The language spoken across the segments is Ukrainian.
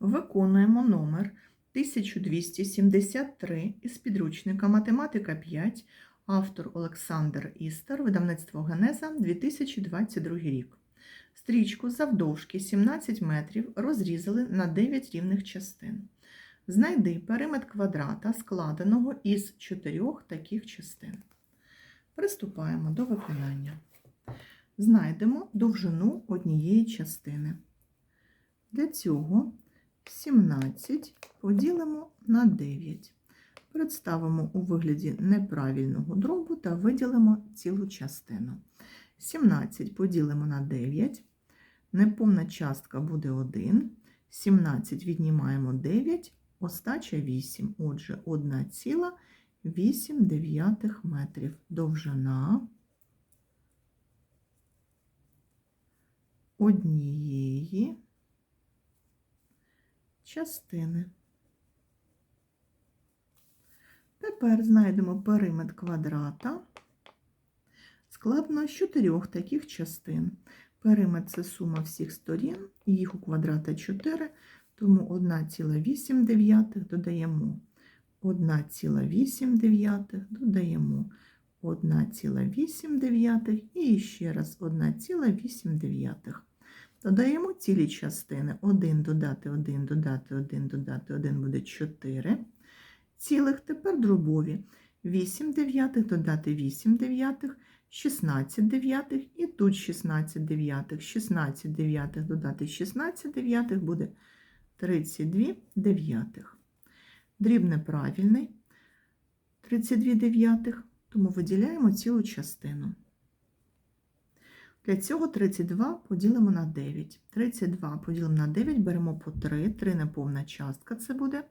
Виконуємо номер 1273 із підручника Математика 5, автор Олександр Істер, видавництво Генеза, 2022 рік. Стрічку завдовжки 17 метрів розрізали на 9 рівних частин. Знайди периметр квадрата, складеного із чотирьох таких частин. Приступаємо до виконання. Знайдемо довжину однієї частини. Для цього 17 поділимо на 9. Представимо у вигляді неправильного дробу та виділимо цілу частину. 17 поділимо на 9. Неповна частка буде 1. 17 віднімаємо 9, остача 8. Отже, 1,8 метрів. Довжина однієї частини. Тепер знайдемо периметр квадрата, складено з чотирьох таких частин. Периметр це сума всіх сторін, їх у квадрата 4, тому 1,8 додаємо 1,8 додаємо 1,8 і ще раз 1,8. Додаємо цілі частини. 1 додати 1, додати 1, додати 1 буде 4. Цілих тепер дробові. 8 дев'ятих додати 8 дев'ятих, 16 дев'ятих і тут 16 дев'ятих. 16 дев'ятих додати 16 дев'ятих буде 32 дев'ятих. Дріб неправильний. 32 дев'ятих, тому виділяємо цілу частину. Для цього 32 поділимо на 9. 32 поділимо на 9, беремо по 3, 3 неповна частка це буде.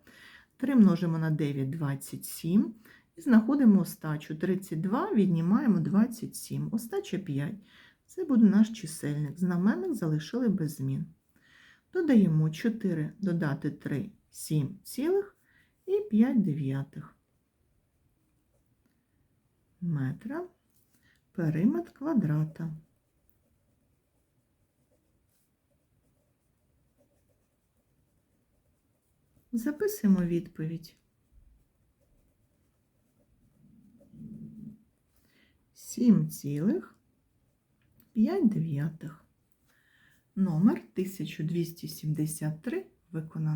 3 множимо на 9 27. І знаходимо остачу. 32 віднімаємо 27. Остача 5. Це буде наш чисельник. Знаменник залишили без змін. Додаємо 4, додати 3, 7 цілих і 5 дев'ятих метра периметр квадрата. Записуємо відповідь. Сім цілих п'ять дев'ятих. Номер 1273 виконано.